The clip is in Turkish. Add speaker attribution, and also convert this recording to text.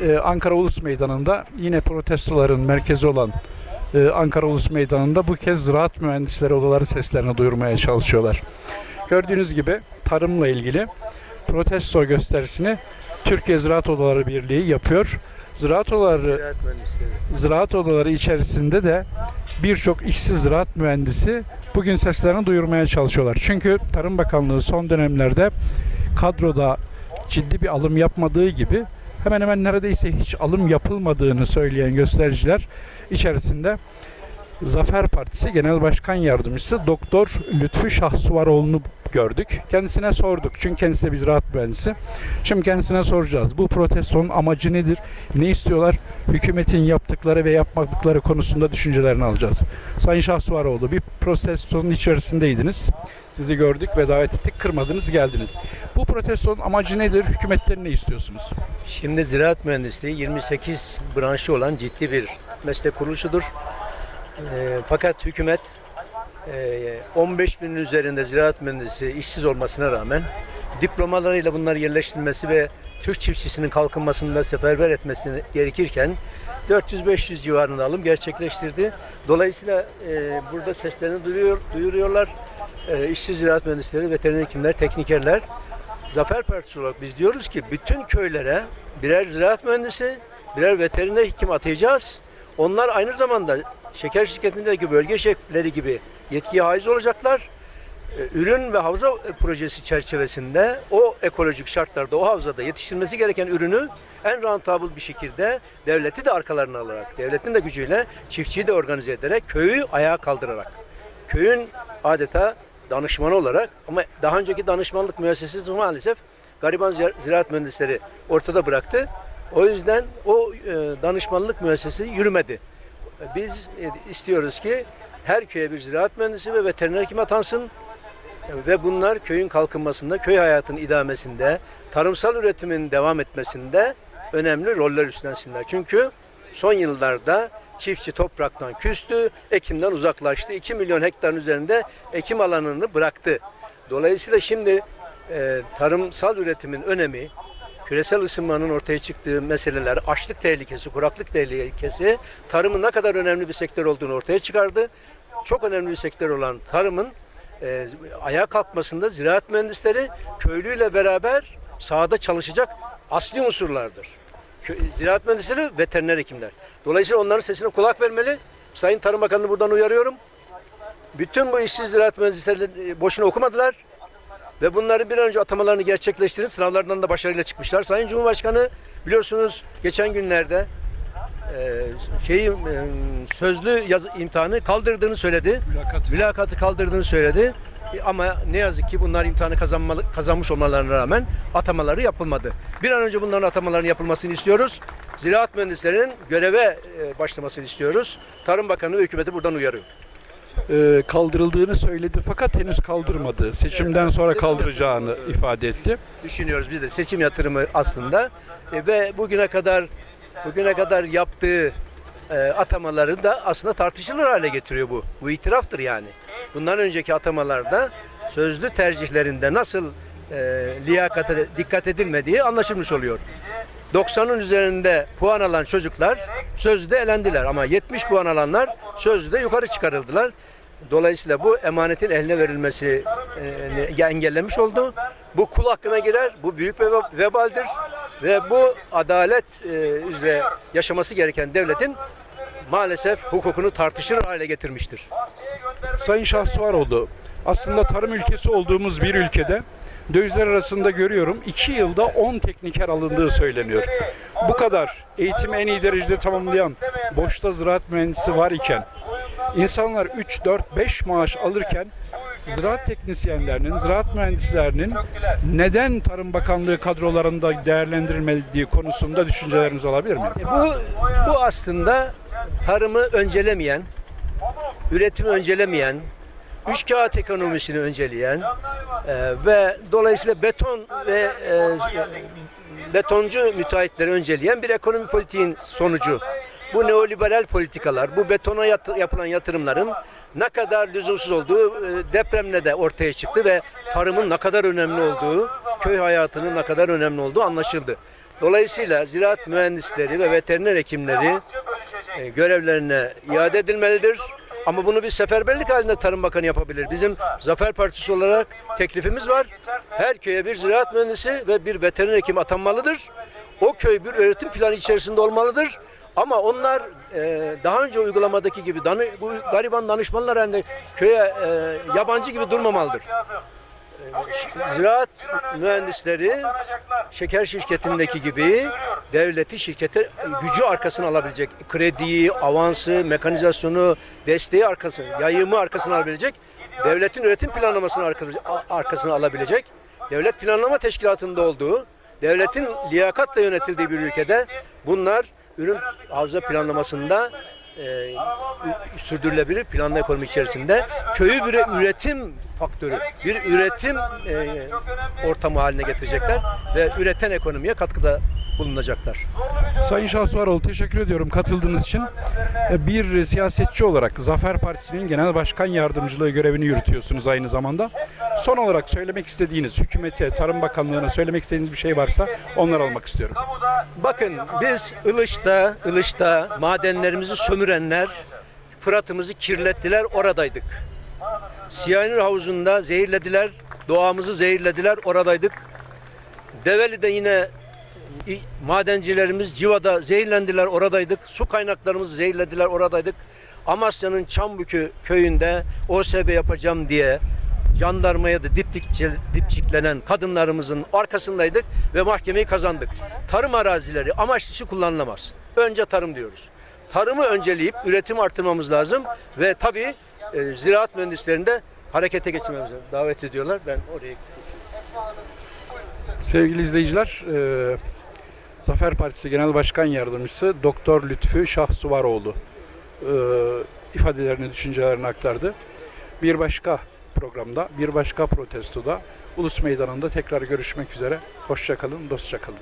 Speaker 1: Ee, Ankara Ulus Meydanı'nda yine protestoların merkezi olan e, Ankara Ulus Meydanı'nda bu kez ziraat mühendisleri odaları seslerini duyurmaya çalışıyorlar. Gördüğünüz gibi tarımla ilgili protesto gösterisini Türkiye Ziraat Odaları Birliği yapıyor. Ziraat odaları
Speaker 2: Ziraat
Speaker 1: odaları içerisinde de birçok işsiz ziraat mühendisi bugün seslerini duyurmaya çalışıyorlar. Çünkü Tarım Bakanlığı son dönemlerde kadroda ciddi bir alım yapmadığı gibi hemen hemen neredeyse hiç alım yapılmadığını söyleyen göstericiler içerisinde Zafer Partisi Genel Başkan Yardımcısı Doktor Lütfü Şahsuvaroğlu'nu gördük. Kendisine sorduk. Çünkü kendisi de bir ziraat mühendisi. Şimdi kendisine soracağız. Bu protestonun amacı nedir? Ne istiyorlar? Hükümetin yaptıkları ve yapmadıkları konusunda düşüncelerini alacağız. Sayın Şahsuvaroğlu bir protestonun içerisindeydiniz. Sizi gördük ve davet ettik. Kırmadınız geldiniz. Bu protestonun amacı nedir? Hükümetten ne istiyorsunuz?
Speaker 2: Şimdi ziraat mühendisliği 28 branşı olan ciddi bir meslek kuruluşudur. Ee, fakat hükümet e, 15 binin üzerinde ziraat mühendisi işsiz olmasına rağmen diplomalarıyla bunları yerleştirmesi ve Türk çiftçisinin kalkınmasında seferber etmesi gerekirken 400-500 civarında alım gerçekleştirdi. Dolayısıyla e, burada seslerini duyuyor, duyuruyorlar. E, işsiz ziraat mühendisleri, veteriner hekimler, teknikerler. Zafer Partisi olarak biz diyoruz ki bütün köylere birer ziraat mühendisi, birer veteriner hekim atayacağız. Onlar aynı zamanda şeker şirketindeki bölge şefleri gibi yetkiye haiz olacaklar. Ee, Ürün ve havza projesi çerçevesinde o ekolojik şartlarda o havzada yetiştirilmesi gereken ürünü en rantabıl bir şekilde devleti de arkalarına alarak, devletin de gücüyle çiftçiyi de organize ederek köyü ayağa kaldırarak, köyün adeta danışmanı olarak ama daha önceki danışmanlık müessesesi maalesef gariban zira- ziraat mühendisleri ortada bıraktı. O yüzden o e, danışmanlık müessesesi yürümedi. Biz e, istiyoruz ki her köye bir ziraat mühendisi ve veteriner hekim atansın ve bunlar köyün kalkınmasında, köy hayatının idamesinde, tarımsal üretimin devam etmesinde önemli roller üstlensinler. Çünkü son yıllarda çiftçi topraktan küstü, ekimden uzaklaştı. 2 milyon hektarın üzerinde ekim alanını bıraktı. Dolayısıyla şimdi e, tarımsal üretimin önemi, küresel ısınmanın ortaya çıktığı meseleler, açlık tehlikesi, kuraklık tehlikesi tarımın ne kadar önemli bir sektör olduğunu ortaya çıkardı. Çok önemli bir sektör olan tarımın e, ayağa kalkmasında ziraat mühendisleri köylüyle beraber sahada çalışacak asli unsurlardır. Ziraat mühendisleri veteriner hekimler. Dolayısıyla onların sesine kulak vermeli. Sayın Tarım Bakanı'nı buradan uyarıyorum. Bütün bu işsiz ziraat mühendisleri e, boşuna okumadılar. Ve bunları bir an önce atamalarını gerçekleştirin. Sınavlardan da başarıyla çıkmışlar. Sayın Cumhurbaşkanı biliyorsunuz geçen günlerde e, şeyi e, sözlü yazı imtihanı kaldırdığını söyledi.
Speaker 1: Mülakat.
Speaker 2: Mülakatı kaldırdığını söyledi. E, Ama ne yazık ki bunlar imtihanı kazanmış olmalarına rağmen atamaları yapılmadı. Bir an önce bunların atamalarının yapılmasını istiyoruz. Ziraat mühendislerinin göreve e, başlamasını istiyoruz. Tarım Bakanı ve hükümeti buradan uyarıyor.
Speaker 1: Ee, kaldırıldığını söyledi fakat henüz kaldırmadı. Seçimden sonra kaldıracağını ifade etti.
Speaker 2: düşünüyoruz biz de seçim yatırımı aslında E, ve bugüne kadar bugüne kadar yaptığı e, atamaları da aslında tartışılır hale getiriyor bu. Bu itiraftır yani. Bundan önceki atamalarda sözlü tercihlerinde nasıl e, liyakata dikkat edilmediği anlaşılmış oluyor. 90'ın üzerinde puan alan çocuklar sözlüde elendiler ama 70 puan alanlar sözlüde yukarı çıkarıldılar. Dolayısıyla bu emanetin eline verilmesi e, engellemiş oldu. Bu kul hakkına girer. Bu büyük bir veb- vebaldir. Ve bu adalet e, üzere yaşaması gereken devletin maalesef hukukunu tartışır hale getirmiştir.
Speaker 1: Sayın Şahsuvaroğlu, aslında tarım ülkesi olduğumuz bir ülkede dövizler arasında görüyorum 2 yılda 10 tekniker alındığı söyleniyor. Bu kadar eğitimi en iyi derecede tamamlayan boşta ziraat mühendisi var iken insanlar 3, 4, 5 maaş alırken ziraat teknisyenlerinin, ziraat mühendislerinin neden Tarım Bakanlığı kadrolarında değerlendirilmediği konusunda düşünceleriniz olabilir mi?
Speaker 2: E, Bu bu aslında tarımı öncelemeyen, üretimi öncelemeyen, üç kağıt ekonomisini önceleyen e, ve dolayısıyla beton ve e, betoncu müteahhitleri önceleyen bir ekonomi politiğin sonucu. Bu neoliberal politikalar, bu betona yat- yapılan yatırımların ne kadar lüzumsuz olduğu e, depremle de ortaya çıktı ve tarımın ne kadar önemli olduğu, köy hayatının ne kadar önemli olduğu anlaşıldı. Dolayısıyla ziraat mühendisleri ve veteriner hekimleri e, görevlerine iade edilmelidir. Ama bunu bir seferberlik halinde Tarım Bakanı yapabilir. Bizim Zafer Partisi olarak teklifimiz var. Her köye bir ziraat mühendisi ve bir veteriner hekim atanmalıdır. O köy bir öğretim planı içerisinde olmalıdır. Ama onlar e, daha önce uygulamadaki gibi danı, bu gariban danışmanlar halinde köye e, yabancı gibi durmamalıdır. Ziraat mühendisleri şeker şirketindeki gibi devleti şirkete gücü arkasına alabilecek. Krediyi, avansı, mekanizasyonu, desteği arkasına, yayımı arkasına alabilecek. Devletin üretim planlamasını arkasına alabilecek. Devlet planlama teşkilatında olduğu, devletin liyakatla yönetildiği bir ülkede bunlar ürün havza planlamasında e, sürdürülebilir planlı ekonomi içerisinde köyü bir üretim faktörü, bir üretim e, ortamı haline getirecekler ve üreten ekonomiye katkıda bulunacaklar.
Speaker 1: Sayın Şahsuaroğlu teşekkür ediyorum katıldığınız için. E, Bir siyasetçi olarak Zafer Partisi'nin genel başkan yardımcılığı görevini yürütüyorsunuz aynı zamanda. Son olarak söylemek istediğiniz hükümete, Tarım Bakanlığı'na söylemek istediğiniz bir şey varsa onları almak istiyorum.
Speaker 2: Bakın biz Ilış'ta, Ilış'ta madenlerimizi sömürenler Fırat'ımızı kirlettiler oradaydık. Siyanür havuzunda zehirlediler, doğamızı zehirlediler oradaydık. Develi'de yine madencilerimiz Civa'da zehirlendiler oradaydık. Su kaynaklarımızı zehirlediler oradaydık. Amasya'nın Çambükü köyünde OSB yapacağım diye jandarmaya da diptikçe, dipçiklenen kadınlarımızın arkasındaydık ve mahkemeyi kazandık. Tarım arazileri amaç dışı kullanılamaz. Önce tarım diyoruz. Tarımı önceleyip üretim artırmamız lazım ve tabii e, ziraat mühendislerini de harekete geçirmemiz lazım. Davet ediyorlar. Ben oraya
Speaker 1: Sevgili izleyiciler, e, Zafer Partisi Genel Başkan Yardımcısı Doktor Lütfü Şahsuvaroğlu e, ifadelerini, düşüncelerini aktardı. Bir başka programda, bir başka protestoda Ulus Meydanı'nda tekrar görüşmek üzere. Hoşçakalın, dostça kalın.